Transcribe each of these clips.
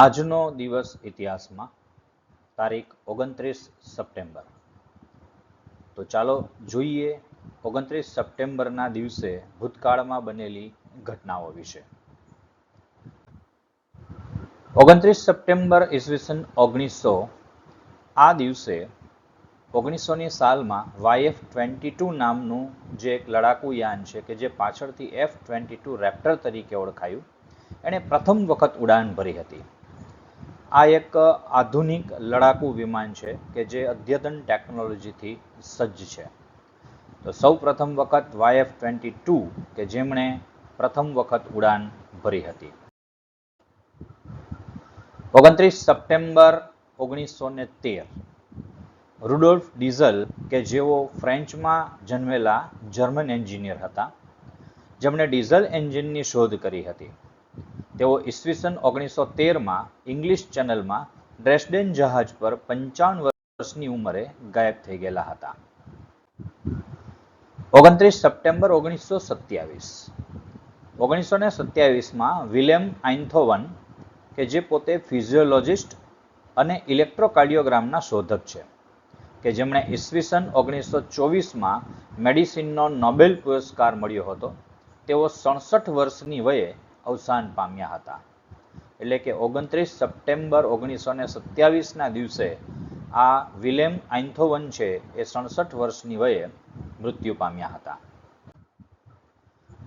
આજનો દિવસ ઇતિહાસમાં તારીખ ઓગણત્રીસ સપ્ટેમ્બર. તો ચાલો જોઈએ ઓગણત્રીસ સપ્ટેમ્બરના દિવસે ભૂતકાળમાં બનેલી ઘટનાઓ વિશે. ઓગણત્રીસ સપ્ટેમ્બર ઈસવીસન ઓગણીસો આ દિવસે ઓગણીસોની સાલમાં વાયએફ ટ્વેન્ટી ટુ નામનું જે એક લડાકુ યાન છે કે જે પાછળથી એફ ટ્વેન્ટી ટુ રેપ્ટર તરીકે ઓળખાયું, એણે પ્રથમ વખત ઉડાન ભરી હતી. આ એક આધુનિક લડાકુ વિમાન છે કે જે અદ્યતન ટેકનોલોજીથી સજ્જ છે. તો સૌ પ્રથમ વખત વાયએફ ટ્વેન્ટી ટુ કે જેમણે પ્રથમ વખત ઉડાન ભરી હતી. ઓગણત્રીસ સપ્ટેમ્બર ઓગણીસો ને તેર રુડોલ્ફ ડીઝલ કે જેઓ ફ્રેન્ચમાં જન્મેલા જર્મન એન્જિનિયર હતા, જેમણે ડીઝલ એન્જિનની શોધ કરી હતી. તેઓ ઈસવીસન ઓગણીસો તેરમાં ઇંગ્લિશ ચેનલમાં ડ્રેસ્ડેન જહાજ પર પંચાવન વર્ષની ઉંમરે ગાયબ થઈ ગયેલા હતા. ઓગણત્રીસ સપ્ટેમ્બર ઓગણીસો સત્યાવીસ ઓગણીસો ને સત્યાવીસમાં વિલેમ આઇન્થોવન, કે જે પોતે ફિઝિયોલોજિસ્ટ અને ઇલેક્ટ્રોકાર્ડિયોગ્રામના શોધક છે, કે જેમણે ઈસવીસન ઓગણીસો ચોવીસમાં મેડિસિનનો નોબેલ પુરસ્કાર મળ્યો હતો, તેઓ સડસઠ વર્ષની વયે અવસાન પામ્યા હતા. એટલે કે ઓગણત્રીસ સપ્ટેમ્બર ઓગણીસો ને સત્યાવીસના દિવસે આ વિલેમ આઇન્થોવન છે એ સડસઠ વર્ષની વયે મૃત્યુ પામ્યા હતા.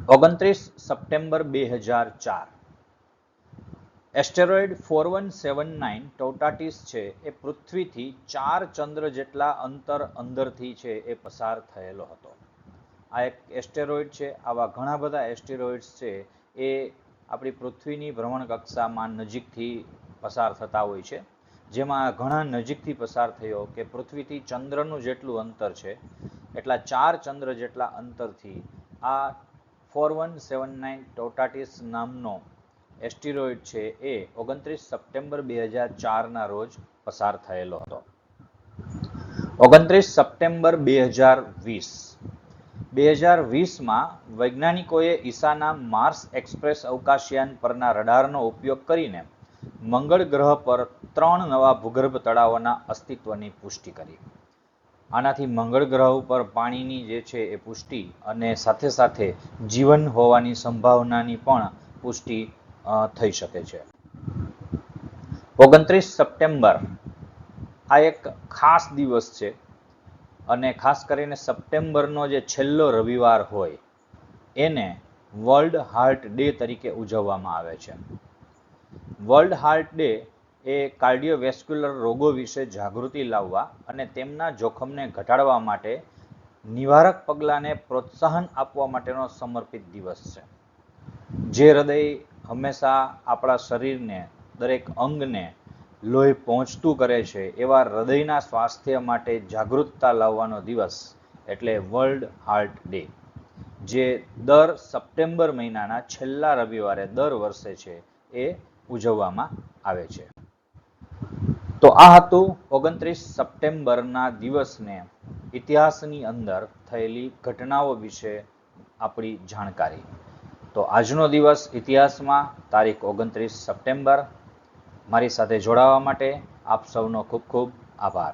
ઓગણત્રીસ સપ્ટેમ્બર બે હજાર ચાર. Asteroid four one seven nine Toutatis છે એ પૃથ્વીથી ચાર ચંદ્ર જેટલા અંતર અંદરથી છે એ પસાર થયેલો હતો. આ એક એસ્ટેરોઇડ છે, આવા ઘણા બધા એસ્ટેરોઇડ્સ છે એ આપણી પૃથ્વીની ભ્રમણ નજીકથી પસાર થતા હોય છે. જેમાં ઘણા નજીકથી પસાર થયો કે પૃથ્વીથી ચંદ્રનું જેટલું અંતર છે, એટલા ચાર ચંદ્ર જેટલા અંતરથી આ four one seven nine Toutatis નામનો એસ્ટીરોઇડ છે એ ઓગણત્રીસ સપ્ટેમ્બર બે હજાર ચારના રોજ પસાર થયેલો હતો. ઓગણત્રીસ સપ્ટેમ્બર બે હજાર વીસ બે હજાર વીસમાં વૈજ્ઞાનિકોએ ઈસાના માર્સ એક્સપ્રેસ અવકાશયાન પરના રડારનો ઉપયોગ કરીને મંગળ ગ્રહ પર ત્રણ નવા ભૂગર્ભ તળાવોના અસ્તિત્વની પુષ્ટિ કરી. આનાથી મંગળ ગ્રહ ઉપર પાણીની જે છે એ પુષ્ટિ અને સાથે સાથે જીવન હોવાની સંભાવનાની પણ પુષ્ટિ થઈ શકે છે. ઓગણત્રીસ સપ્ટેમ્બર આ એક ખાસ દિવસ છે. અને ખાસ કરીને સપ્ટેમ્બરનો જે છેલ્લો રવિવાર હોય, એને વર્લ્ડ હાર્ટ ડે તરીકે ઉજવવામાં આવે છે. વર્લ્ડ હાર્ટ ડે એ કાર્ડિયોવેસ્ક્યુલર રોગો વિશે જાગૃતિ લાવવા અને તેમના જોખમને ઘટાડવા માટે નિવારક પગલાંને પ્રોત્સાહન આપવા માટેનો સમર્પિત દિવસ છે. જે હૃદય હંમેશા આપણા શરીરને દરેક અંગને લોહી પહોંચતું કરે છે, એવા હૃદયના સ્વાસ્થ્ય માટે જાગૃતતા લાવવાનો દિવસ એટલે વર્લ્ડ હાર્ટ ડે જે દર સપ્ટેમ્બર મહિનાના છેલ્લા રવિવારે દર વર્ષે છે, એ ઉજવવામાં આવે છે. તો આ હતું ઓગણત્રીસ સપ્ટેમ્બરના દિવસને ઇતિહાસની અંદર થયેલી ઘટનાઓ વિશે આપણી જાણકારી. તો આજનો દિવસ ઇતિહાસમાં તારીખ ઓગણત્રીસ સપ્ટેમ્બર મારી સાથે જોડાવા માટે આપ સૌનો ખૂબ ખૂબ આભાર.